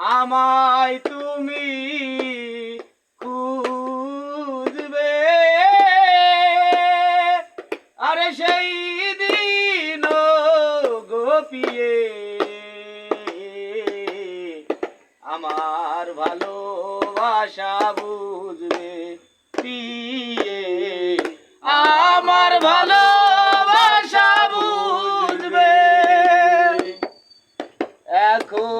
আমায় তুমি খুঁজবে। আরে সেই দিন গোপিয়ে আমার ভালোবাসা বুঝবে পিয়ে। আমার বুঝবে। এখন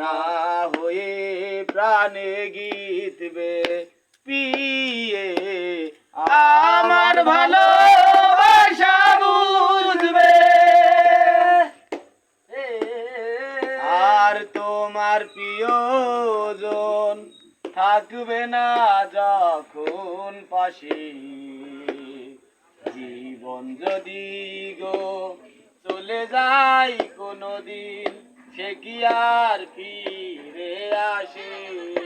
কামা হয়ে প্রাণে গীতবে পিয়ে আমার ভালোবাসা বুঝবে। আর তোমার প্রিয়জন থাকবে না যখন পাশে। জীবন যদি গো চলে যায় কোনোদিন সে কি আর ফিরে আসে?